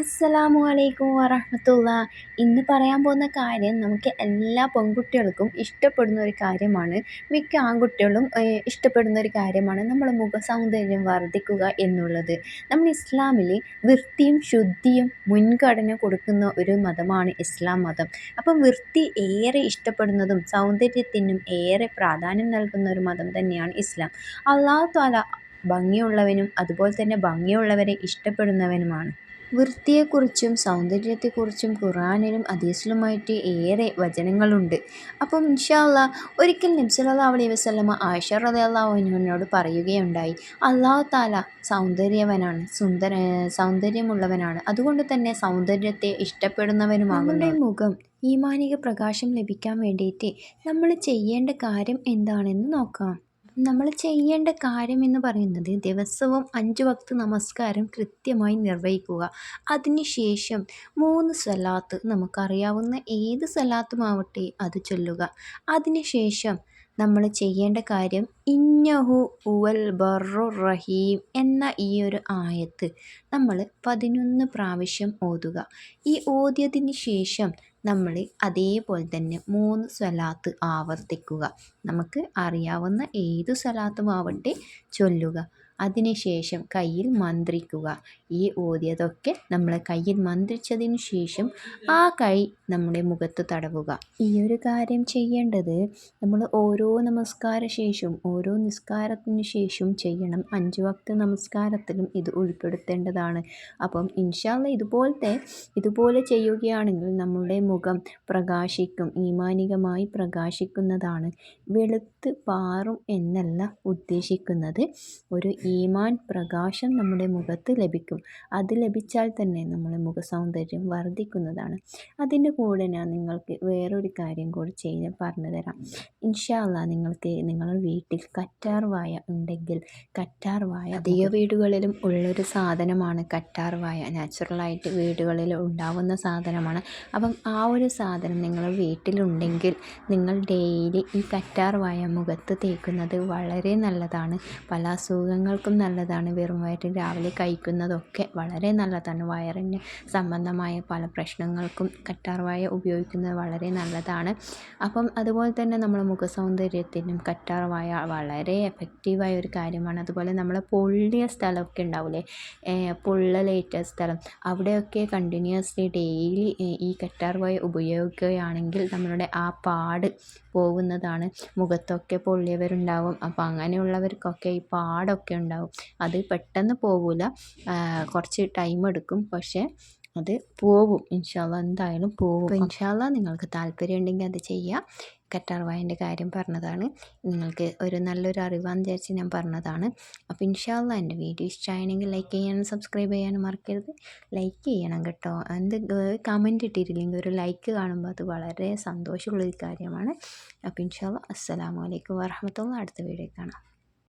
അസ്സലാമു അലൈക്കും വറഹമത്തുള്ള. ഇന്ന് പറയാൻ പോകുന്ന കാര്യം നമുക്ക് എല്ലാ പെൺകുട്ടികൾക്കും ഇഷ്ടപ്പെടുന്ന ഒരു കാര്യമാണ്. മിക്ക ആൺകുട്ടികളും ഇഷ്ടപ്പെടുന്ന ഒരു കാര്യമാണ് നമ്മൾ മുഖ സൗന്ദര്യം വർദ്ധിക്കുക എന്നുള്ളത്. നമ്മൾ ഇസ്ലാമിൽ വൃത്തിയും ശുദ്ധിയും മുൻഗണന കൊടുക്കുന്ന ഒരു മതമാണ് ഇസ്ലാം മതം. അപ്പം വൃത്തി ഏറെ ഇഷ്ടപ്പെടുന്നതും സൗന്ദര്യത്തിനും ഏറെ പ്രാധാന്യം നൽകുന്ന ഒരു മതം തന്നെയാണ് ഇസ്ലാം. അള്ളാഹു താല ഭംഗിയുള്ളവനും അതുപോലെ തന്നെ ഭംഗിയുള്ളവരെ ഇഷ്ടപ്പെടുന്നവനുമാണ്. വൃത്തിയെക്കുറിച്ചും സൗന്ദര്യത്തെക്കുറിച്ചും ഖുറാനിലും ഹദീസിലുമായിട്ട് ഏറെ വചനങ്ങളുണ്ട്. അപ്പം ഇൻഷാല്ല ഒരിക്കൽ നബി അലൈ അലൈഹി വസല്ലമ ആയിഷ അൻഹയോട് പറയുകയുണ്ടായി. അള്ളാഹു താല സൗന്ദര്യവനാണ് സുന്ദര സൗന്ദര്യമുള്ളവനാണ്. അതുകൊണ്ട് തന്നെ സൗന്ദര്യത്തെ ഇഷ്ടപ്പെടുന്നവനുമാകുന്നു. മുഖം ഈമാനിക പ്രകാശം ലഭിക്കാൻ വേണ്ടിയിട്ട് നമ്മൾ ചെയ്യേണ്ട കാര്യം എന്താണെന്ന് നോക്കാം. നമ്മൾ ചെയ്യേണ്ട കാര്യം എന്ന് പറയുന്നത് ദിവസവും അഞ്ച് വക്ത് നമസ്കാരം കൃത്യമായി നിർവഹിക്കുക. അതിനുശേഷം മൂന്ന് സ്വലാത്ത് നമുക്കറിയാവുന്ന ഏത് സ്വലാത്തുമാവട്ടെ അത് ചൊല്ലുക. അതിനുശേഷം നമ്മൾ ചെയ്യേണ്ട കാര്യം ഇന്നഹു ഉവൽ ബറു റഹീം എന്ന ഈ ഒരു ആയത്ത് നമ്മൾ പതിനൊന്ന് പ്രാവശ്യം ഓതുക. ഈ ഓതിയതിന് ശേഷം നമ്മൾ അതേപോലെ തന്നെ മൂന്ന് സ്വലാത്ത് ആവർത്തിക്കുക. നമുക്ക് അറിയാവുന്ന ഏത് സ്വലാത്തും ആവട്ടെ ചൊല്ലുക. അതിനുശേഷം കയ്യിൽ മന്ത്രിക്കുക. ഈ ഓതിയതൊക്കെ നമ്മൾ കയ്യിൽ മന്ത്രിച്ചതിന് ശേഷം ആ കൈ നമ്മുടെ മുഖത്ത് തടവുക. ഈ ഒരു കാര്യം ചെയ്യേണ്ടത് നമ്മൾ ഓരോ നമസ്കാര ശേഷവും ഓരോ നിസ്കാരത്തിന് ശേഷവും ചെയ്യണം. അഞ്ച് വക്ത നമസ്കാരത്തിലും ഇത് ഉൾപ്പെടുത്തേണ്ടതാണ്. അപ്പം ഇൻഷാല്ല ഇതുപോലത്തെ ഇതുപോലെ ചെയ്യുകയാണെങ്കിൽ നമ്മുടെ മുഖം പ്രകാശിക്കും ഈമാനികമായി പ്രകാശിക്കുന്നതാണ് വെളുത്ത് പാറും എന്നല്ല ഉദ്ദേശിക്കുന്നത്. ഒരു ഈമാൻ പ്രകാശം നമ്മുടെ മുഖത്ത് ലഭിക്കും. അത് ലഭിച്ചാൽ തന്നെ നമ്മുടെ മുഖ സൗന്ദര്യം വർദ്ധിക്കുന്നതാണ്. അതിന്റെ കൂടെ ഞാൻ നിങ്ങൾക്ക് വേറൊരു കാര്യം കൂടി ചെയ്ത് പറഞ്ഞു തരാം. ഇൻഷാല്ല നിങ്ങൾക്ക് നിങ്ങളുടെ വീട്ടിൽ കറ്റാർ വായ ഉണ്ടെങ്കിൽ കറ്റാർ വായ അധിക വീടുകളിലും ഉള്ളൊരു സാധനമാണ് കറ്റാർ വായ. നാച്ചുറലായിട്ട് വീടുകളിൽ ഉണ്ടാവുന്ന സാധനമാണ്. അപ്പം ആ ഒരു സാധനം നിങ്ങളുടെ വീട്ടിലുണ്ടെങ്കിൽ നിങ്ങൾ ഡെയിലി ഈ കറ്റാർ വായ മുഖത്ത് തേക്കുന്നത് വളരെ നല്ലതാണ്. പല അസുഖങ്ങൾക്കും നല്ലതാണ്. വെറും വയറ്റിൽ രാവിലെ കഴിക്കുന്നതൊക്കെ വളരെ നല്ലതാണ്. വയറിന് സംബന്ധമായ പല പ്രശ്നങ്ങൾക്കും കറ്റാർവാഴ ഉപയോഗിക്കുന്നത് വളരെ നല്ലതാണ്. അപ്പം അതുപോലെ തന്നെ നമ്മൾ മുഖ സൗന്ദര്യത്തിനും കറ്റാർവാഴ വളരെ എഫക്റ്റീവായ ഒരു കാര്യമാണ്. അതുപോലെ നമ്മൾ പൊള്ളിയ സ്ഥലമൊക്കെ ഉണ്ടാവില്ലേ പൊള്ളലേറ്റ സ്ഥലം. അവിടെയൊക്കെ കണ്ടിന്യൂസ്ലി ഡെയിലി ഈ കറ്റാർവാഴ ഉപയോഗിക്കുകയാണെങ്കിൽ നമ്മളുടെ ആ പാട് പോകുന്നതാണ്. മുഖത്തൊക്കെ പൊള്ളിയവരുണ്ടാവും. അപ്പോൾ അങ്ങനെയുള്ളവർക്കൊക്കെ ഈ പാടൊക്കെ ഉണ്ടാവും. അത് പെട്ടെന്ന് പോകില്ല കുറച്ച് ടൈം എടുക്കും. പക്ഷേ അത് പോവും. ഇൻഷാല്ല എന്തായാലും പോവും. ഇൻഷാല്ല നിങ്ങൾക്ക് താല്പര്യം ഉണ്ടെങ്കിൽ അത് ചെയ്യാം. കറ്റാർ വായന്റെ കാര്യം പറഞ്ഞതാണ്. നിങ്ങൾക്ക് ഒരു നല്ലൊരു അറിവാന്ന് വിചാരിച്ച് ഞാൻ പറഞ്ഞതാണ്. അപ്പോൾ ഇൻഷാല്ല എന്റെ വീഡിയോ ഇഷ്ടമായെങ്കിൽ ലൈക്ക് ചെയ്യാനും സബ്സ്ക്രൈബ് ചെയ്യാനും മറക്കരുത്. ലൈക്ക് ചെയ്യണം കേട്ടോ. എന്ത് കമന്റ് ഇട്ടിട്ടില്ലെങ്കിൽ ഒരു ലൈക്ക് കാണുമ്പോൾ അത് വളരെ സന്തോഷമുള്ളൊരു കാര്യമാണ്. അപ്പോൾ ഇൻഷാല്ല അസ്സലാമു അലൈക്കും വറഹമത്തുള്ള അടുത്ത വീഡിയോ കാണാം.